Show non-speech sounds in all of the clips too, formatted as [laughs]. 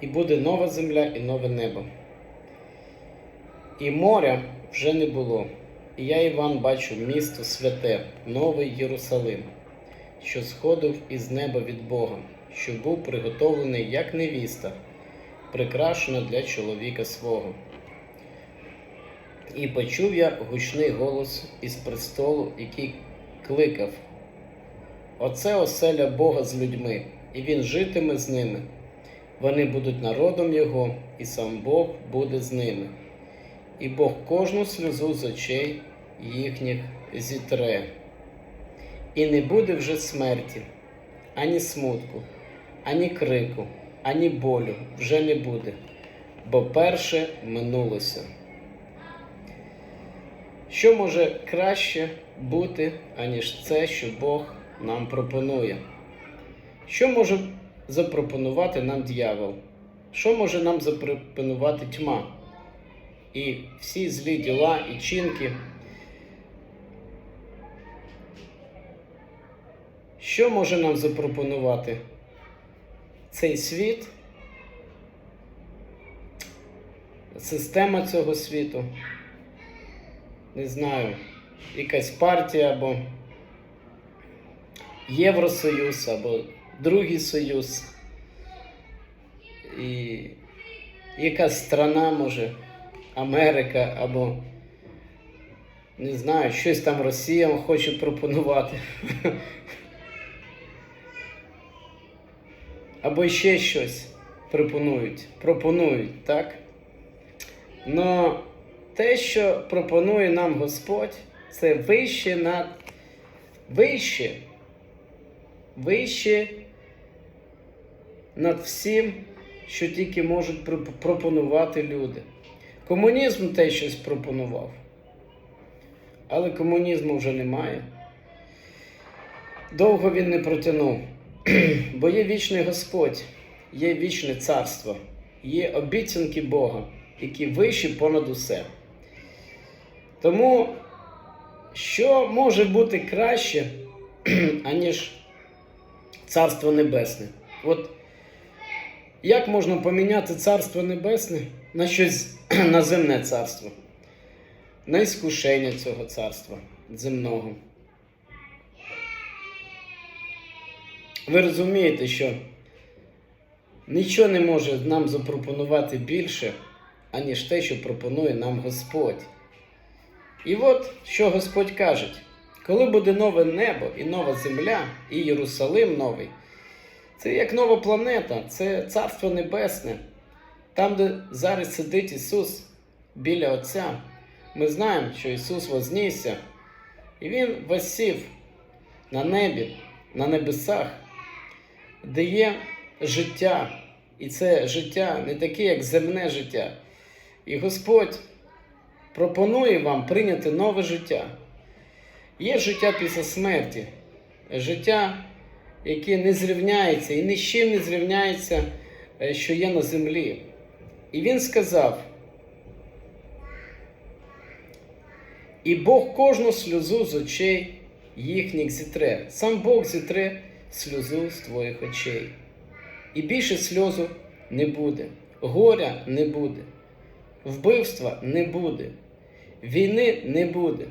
і буде нова земля і нове небо. І моря вже не було. І я, Іван, бачу місто святе, новий Єрусалим, що сходив із неба від Бога, що був приготовлений як невіста, прикрашена для чоловіка свого. І почув я гучний голос із престолу, який кликав: Оце оселя Бога з людьми, і він житиме з ними. Вони будуть народом Його, і сам Бог буде з ними. І Бог кожну сльозу з очей їхніх зітре. І не буде вже смерті, ані смутку, ані крику, ані болю вже не буде, бо перше минулося. Що може краще бути, аніж це, що Бог нам пропонує? Що може запропонувати нам дьявол? Що може нам запропонувати тьма? І всі злі діла і чинки. Що може нам запропонувати цей світ, система цього світу? Не знаю, якась партія або Євросоюз, або другий союз. І якась страна може, Америка, або не знаю, щось там Росія хоче пропонувати. Або ще щось пропонують. Пропонують, так? Но те, що пропонує нам Господь, це вище над вище, вище над всім, що тільки можуть пропонувати люди. Комунізм те щось пропонував. Але комунізму вже немає. Довго він не протягнув. [clears throat] Бо є вічний Господь, є вічне царство, є обіцянки Бога, які вищі понад усе. Тому, що може бути краще, [clears throat] аніж Царство Небесне? От як можна поміняти Царство Небесне на щось [clears throat] на земне царство, на іскушення цього царства земного? Ви розумієте, що нічого не може нам запропонувати більше, аніж те, що пропонує нам Господь. І от що Господь каже: коли буде нове небо і нова земля, і Єрусалим новий, це як нова планета, це Царство Небесне, там, де зараз сидить Ісус біля Отця. Ми знаємо, що Ісус вознісся, і Він восів на небі, на небесах де є життя, і це життя не таке, як земне життя. І Господь пропонує вам прийняти нове життя. Є життя після смерті, життя, яке не зрівняється і ні з чим не зрівняється, е, що є на землі. І він сказав: і Бог кожну сльозу з очей їхніх зітре. Сам Бог зітре сльозу з твоїх очей. І більше сльозу не буде, горя не буде, вбивства не буде, війни не буде,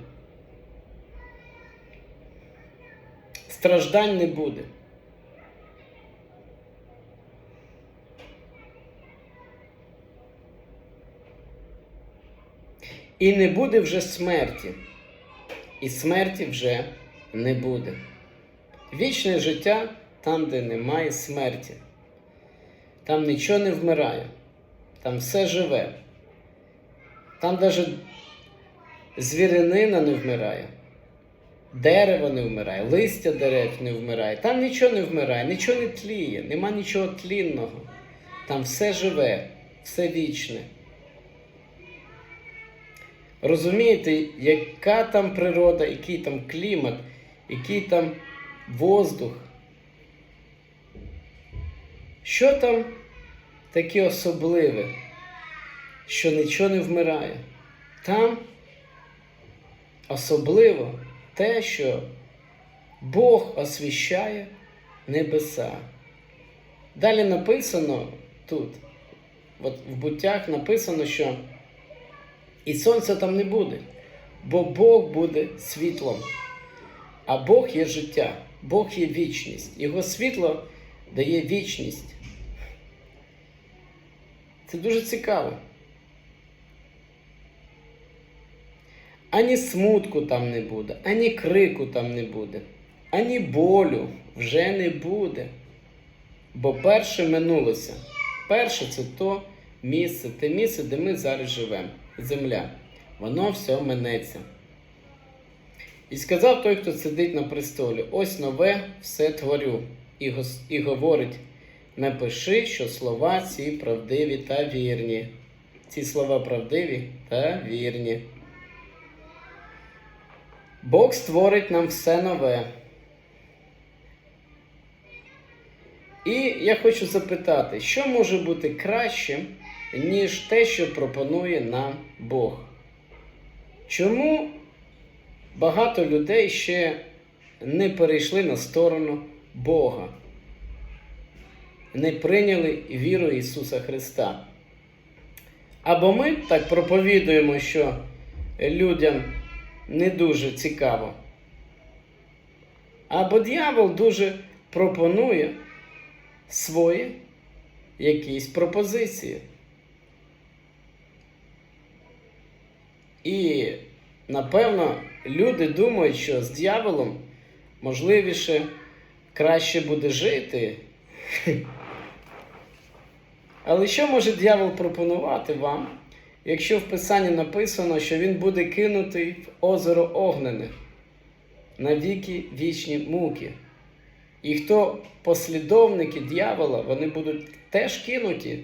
страждань не буде. І не буде вже смерті, і смерті вже не буде. Вічне життя там, де немає смерті. Там нічого не вмирає, там все живе. Там навіть звіринина не вмирає, дерево не вмирає, листя дерев не вмирає. Там нічого не вмирає, нічого не тліє, нема нічого тлінного. Там все живе, все вічне. Розумієте, яка там природа, який там клімат, який там воздух. Що там таке особливе, що нічого не вмирає? Там особливо те, що Бог освіщає небеса. Далі написано тут, От в буттях написано, що і сонця там не буде, бо Бог буде світлом. А Бог є життя, Бог є вічність. Його світло дає вічність. Це дуже цікаво. Ані смутку там не буде, ані крику там не буде, ані болю вже не буде. Бо перше минулося. Перше це то місце, те місце, де ми зараз живемо. Земля. Воно все минеться. І сказав той, хто сидить на престолі: ось нове все творю. І, гос- і говорить: напиши, що слова ці правдиві та вірні. Ці слова правдиві та вірні. Бог створить нам все нове. І я хочу запитати, що може бути кращим, ніж те, що пропонує нам Бог? Чому багато людей ще не перейшли на сторону Бога, не прийняли віру Ісуса Христа? Або ми так проповідуємо, що людям не дуже цікаво. Або дьявол дуже пропонує свої якісь пропозиції. І напевно люди думають, що з дьяволом можливіше краще буде жити. Але що може дьявол пропонувати вам, якщо в Писанні написано, що він буде кинутий в озеро огнене на віки вічні муки? І хто послідовники дьявола, вони будуть теж кинуті,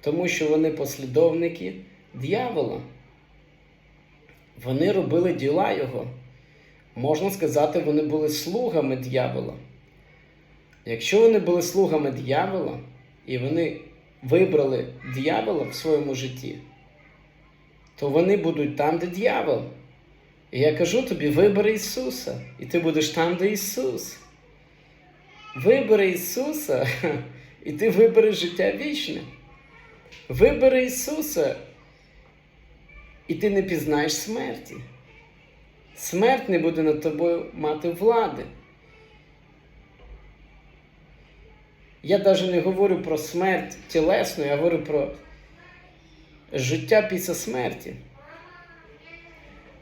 тому що вони послідовники дьявола. Вони робили діла його. Можна сказати, вони були слугами дьявола. Якщо вони були слугами дьявола, і вони вибрали дьявола в своєму житті, то вони будуть там, де дьявол. І я кажу тобі, вибери Ісуса, і ти будеш там, де Ісус. Вибери Ісуса, [laughs] і ти вибереш життя вічне. Вибери Ісуса, і ти не пізнаєш смерті. Смерть не буде над тобою мати влади. Я навіть не говорю про смерть тілесну, я говорю про життя після смерті.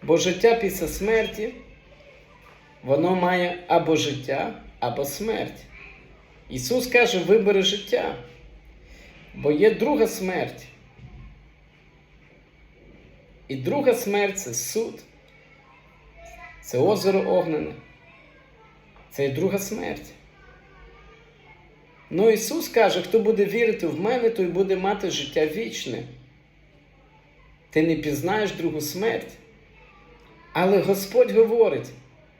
Бо життя після смерті, воно має або життя, або смерть. Ісус каже, вибери життя, бо є друга смерть. І друга смерть це суд, це озеро огнене. Це і друга смерть. Ну Ісус каже, хто буде вірити в мене, той буде мати життя вічне. Ти не пізнаєш другу смерть. Але Господь говорить,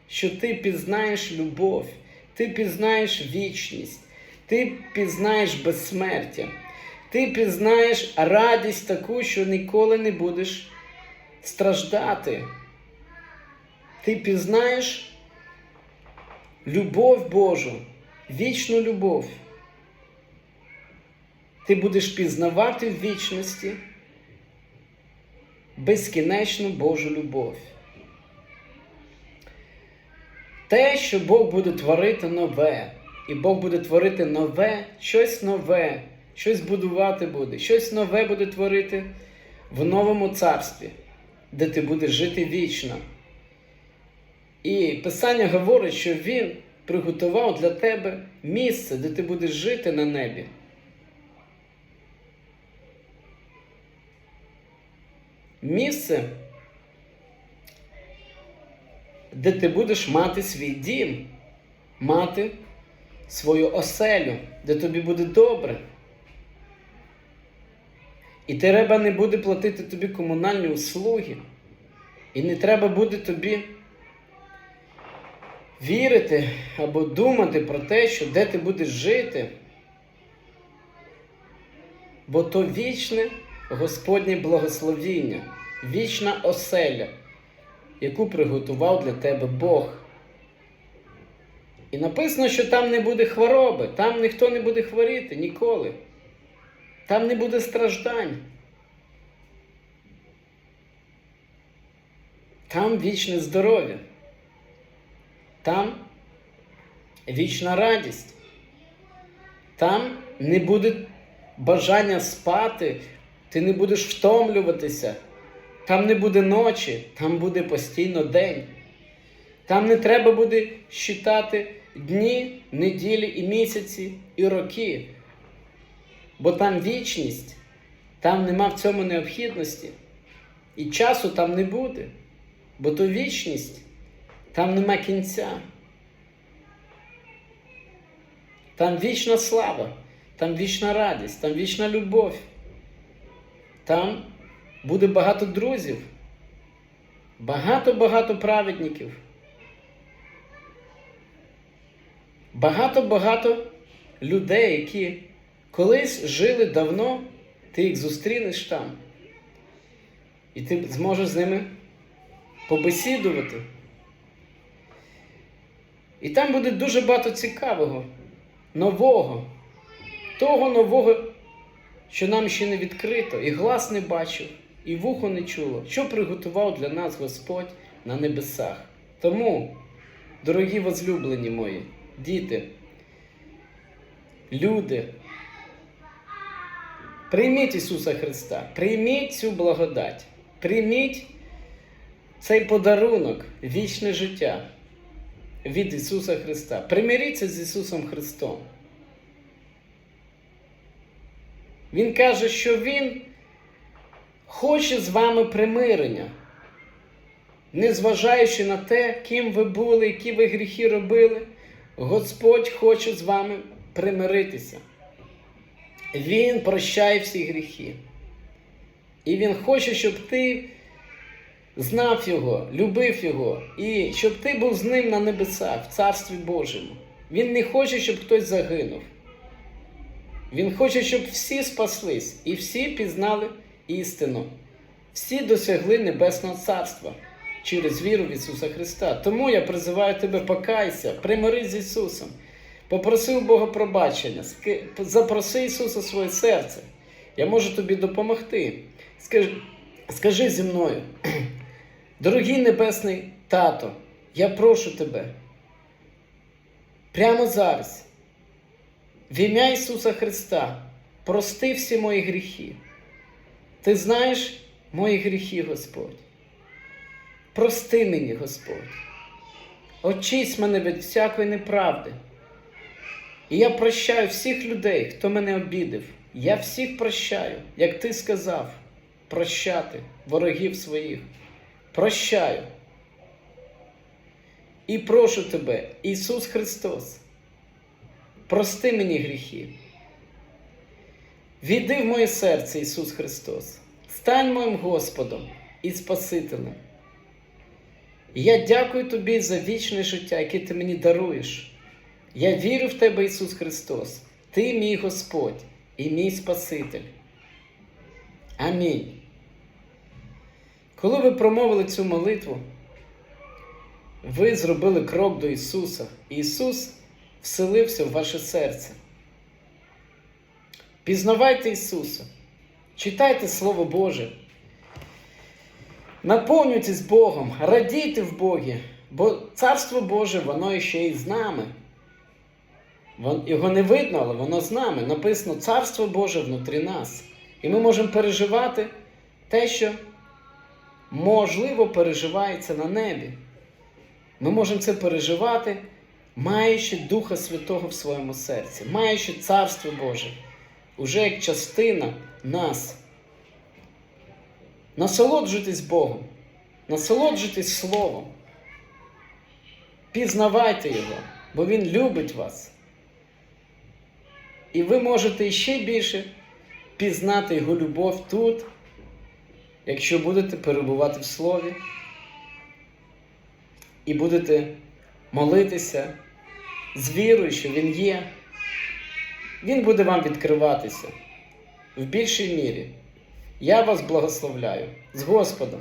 що ти пізнаєш любов, ти пізнаєш вічність, ти пізнаєш безсмертя, ти пізнаєш радість таку, що ніколи не будеш страждати. Ти пізнаєш любов Божу, вічну любов. Ти будеш пізнавати в вічності безкінечну Божу любов. Те, що Бог буде творити нове, і Бог буде творити нове, щось нове, щось будувати буде, щось нове буде творити в новому царстві, де ти будеш жити вічно. І Писання говорить, що Він приготував для тебе місце, де ти будеш жити на небі. Місце, де ти будеш мати свій дім, мати свою оселю, де тобі буде добре. І треба не буде платити тобі комунальні услуги. І не треба буде тобі вірити або думати про те, що де ти будеш жити. Бо то вічне Господнє благословіння, вічна оселя, яку приготував для тебе Бог. І написано, що там не буде хвороби, там ніхто не буде хворіти ніколи. Там не буде страждань. Там вічне здоров'я. Там вічна радість. Там не буде бажання спати, ти не будеш втомлюватися. Там не буде ночі, там буде постійно день. Там не треба буде считати дні, неділі і місяці і роки. Бо там вічність, там нема в цьому необхідності. І часу там не буде. Бо то вічність, там нема кінця. Там вічна слава, там вічна радість, там вічна любов. Там буде багато друзів, багато-багато праведників. Багато-багато людей, які колись жили давно, ти їх зустрінеш там. І ти зможеш з ними побесідувати. І там буде дуже багато цікавого, нового, того нового, що нам ще не відкрито, і глас не бачив, і вухо не чуло, що приготував для нас Господь на небесах. Тому, дорогі возлюблені мої, діти, люди, прийміть Ісуса Христа, прийміть цю благодать, прийміть цей подарунок, вічне життя від Ісуса Христа. Примиріться з Ісусом Христом. Він каже, що Він хоче з вами примирення, незважаючи на те, ким ви були, які ви гріхи робили, Господь хоче з вами примиритися. Він прощає всі гріхи. І Він хоче, щоб ти знав Його, любив Його, і щоб ти був з ним на небесах, в Царстві Божому. Він не хоче, щоб хтось загинув. Він хоче, щоб всі спаслись і всі пізнали істину. Всі досягли Небесного Царства через віру в Ісуса Христа. Тому я призиваю тебе, покайся, примирись з Ісусом. Попроси у Бога пробачення, запроси Ісуса своє серце. Я можу тобі допомогти. Скажи, скажи зі мною, [clears throat] дорогий Небесний Тато, я прошу тебе прямо зараз. В ім'я Ісуса Христа прости всі мої гріхи. Ти знаєш мої гріхи, Господь. Прости мені, Господь. Очись мене від всякої неправди. І я прощаю всіх людей, хто мене обідав. Я всіх прощаю, як ти сказав, прощати ворогів своїх. Прощаю. І прошу тебе, Ісус Христос, прости мені гріхи. Війди в моє серце, Ісус Христос, стань моїм Господом і Спасителем. Я дякую тобі за вічне життя, яке ти мені даруєш. Я вірю в тебе, Ісус Христос. Ти мій Господь і мій Спаситель. Амінь. Коли ви промовили цю молитву, ви зробили крок до Ісуса. І Ісус вселився в ваше серце. Пізнавайте Ісуса, читайте Слово Боже, наповнюйтесь Богом, радійте в Богі, бо Царство Боже, воно ще й з нами. Його не видно, але воно з нами. Написано Царство Боже внутрі нас. І ми можемо переживати те, що можливо переживається на небі. Ми можемо це переживати, маючи Духа Святого в своєму серці, маючи Царство Боже, уже як частина нас. Насолоджуйтесь Богом, насолоджуйтесь Словом. Пізнавайте Його, бо Він любить вас. І ви можете ще більше пізнати Його любов тут, якщо будете перебувати в Слові і будете молитися з вірою, що Він є. Він буде вам відкриватися в більшій мірі. Я вас благословляю з Господом.